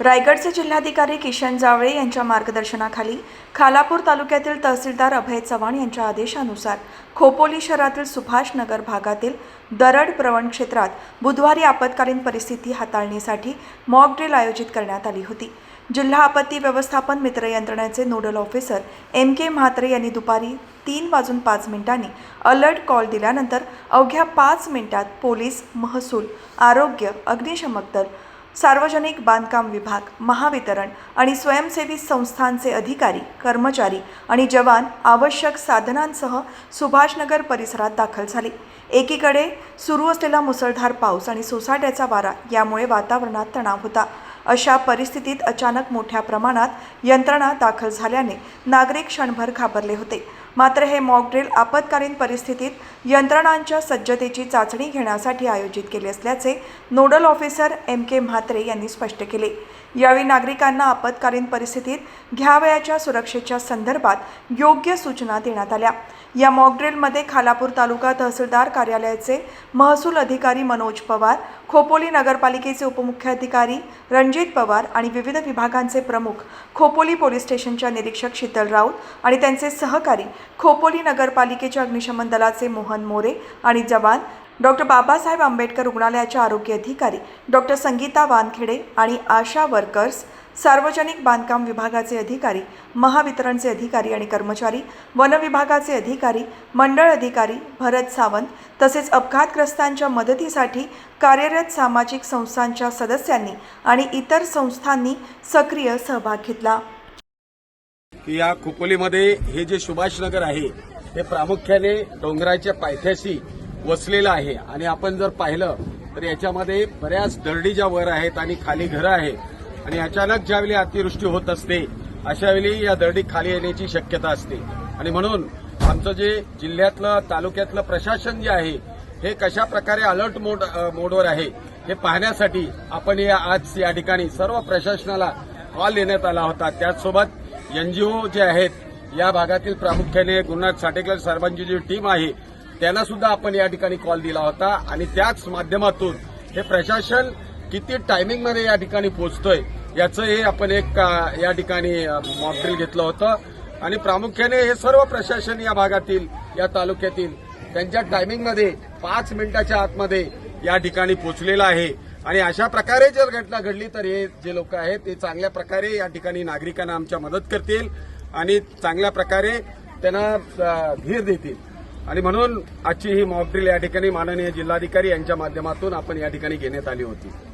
रायगडचे जिल्हाधिकारी किशन जावळे यांच्या मार्गदर्शनाखाली खालापूर तालुक्यातील तहसीलदार अभय चव्हाण यांच्या आदेशानुसार खोपोली शहरातील सुभाष नगर भागातील दरड प्रवण क्षेत्रात बुधवारी आपत्कालीन परिस्थिती हाताळणीसाठी मॉक ड्रिल आयोजित करण्यात आली होती. जिल्हा आपत्ती व्यवस्थापन मित्र यंत्रणेचे nodal officer M K Mhatre यांनी दुपारी तीन वाजून पाच मिनिटांनी अलर्ट कॉल दिल्यानंतर अवघ्या पाच मिनिटात पोलीस महसूल आरोग्य अग्निशमक दल सार्वजनिक बांधकाम विभाग महावितरण आणि स्वयंसेवी संस्थांचे अधिकारी कर्मचारी आणि जवान आवश्यक साधनांसह सुभाषनगर परिसरात दाखल झाले. एकीकडे सुरू असलेला मुसळधार पाऊस आणि सोसाट्याचा वारा यामुळे वातावरणात तणाव होता. अशा परिस्थितीत अचानक मोठ्या प्रमाणात यंत्रणा दाखल झाल्याने नागरिक क्षणभर घाबरले होते. मात्र हे मॉकड्रिल आपत्कालीन परिस्थितीत यंत्रणांच्या सज्जतेची चाचणी घेण्यासाठी आयोजित केले असल्याचे nodal officer M K Mhatre यांनी स्पष्ट केले. यावेळी नागरिकांना आपत्कालीन परिस्थितीत घ्यावयाच्या सुरक्षेच्या संदर्भात योग्य सूचना देण्यात आल्या. या मॉकड्रिलमध्ये खालापूर तालुका तहसीलदार कार्यालयाचे महसूल अधिकारी मनोज पवार खोपोली नगरपालिकेचे उपमुख्याधिकारी रणजित पवार आणि विविध विभागांचे प्रमुख खोपोली पोलीस स्टेशनच्या निरीक्षक शीतल राऊत आणि त्यांचे सहकारी खोपोली नगरपालिकेच्या अग्निशमन दलाचे मोहन मोरे आणि जवान डॉक्टर बाबासाहेब आंबेडकर रुग्णालयाच्या आरोग्य अधिकारी डॉक्टर संगीता वानखेडे आणि आशा वर्कर्स सार्वजनिक बांधकाम विभागाचे अधिकारी महावितरणचे अधिकारी आणि कर्मचारी वन विभागाचे अधिकारी मंडळ अधिकारी भरत सावंत तसेच अपघातग्रस्तांच्या मदतीसाठी कार्यरत सामाजिक संस्थांच्या सदस्यांनी आणि इतर संस्थांनी सक्रिय सहभाग घेतला. या खोपोलीमध्ये हे जे सुभाषनगर आहे हे प्रामुख्याने डोंगराच्या पायथ्याशी वसलेलं आहे. आणि आपण जर पाहिलं तर याच्यामध्ये बऱ्याच दरडी ज्या वर आहेत आणि खाली घरं आहेत. आणि अचानक ज्यावेळी अतिवृष्टी होत असते अशावेळी या दरडी खाली येण्याची शक्यता असते. आणि म्हणून आमचं जे जिल्ह्यातलं तालुक्यातलं प्रशासन जे आहे हे कशा प्रकारे अलर्ट मोड मोडवर आहे हे पाहण्यासाठी आपण या आज या ठिकाणी सर्व प्रशासनाला कॉल देण्यात आला होता. त्याचसोबत एनजीओ जे आहेत या भागातील प्रामुख्याने गुरुनाथ साटेकर साहेबांची जी टीम आहे त्यांना सुद्धा आपण या ठिकाणी कॉल दिला होता. आणि त्याच माध्यमातून हे प्रशासन किती टायमिंगमध्ये या ठिकाणी पोहोचतोय याचं हे आपण एक या ठिकाणी मॉकड्रिल घेतलं होतं. आणि प्रामुख्याने हे सर्व प्रशासन या भागातील या तालुक्यातील त्यांच्या टायमिंगमध्ये पाच मिनिटाच्या आतमध्ये या ठिकाणी पोचलेलं आहे. आणि अशा प्रकारे जर घटना घडली तर हे जे लोक आहेत ते चांगल्या प्रकारे या ठिकाणी नागरिकांना आमच्या मदत करतील आणि चांगल्या प्रकारे त्यांना धीर देतील. आणि म्हणून आजची ही मॉकड्रिल या ठिकाणी माननीय जिल्हाधिकारी यांच्या माध्यमातून आपण या ठिकाणी घेण्यात आली होती.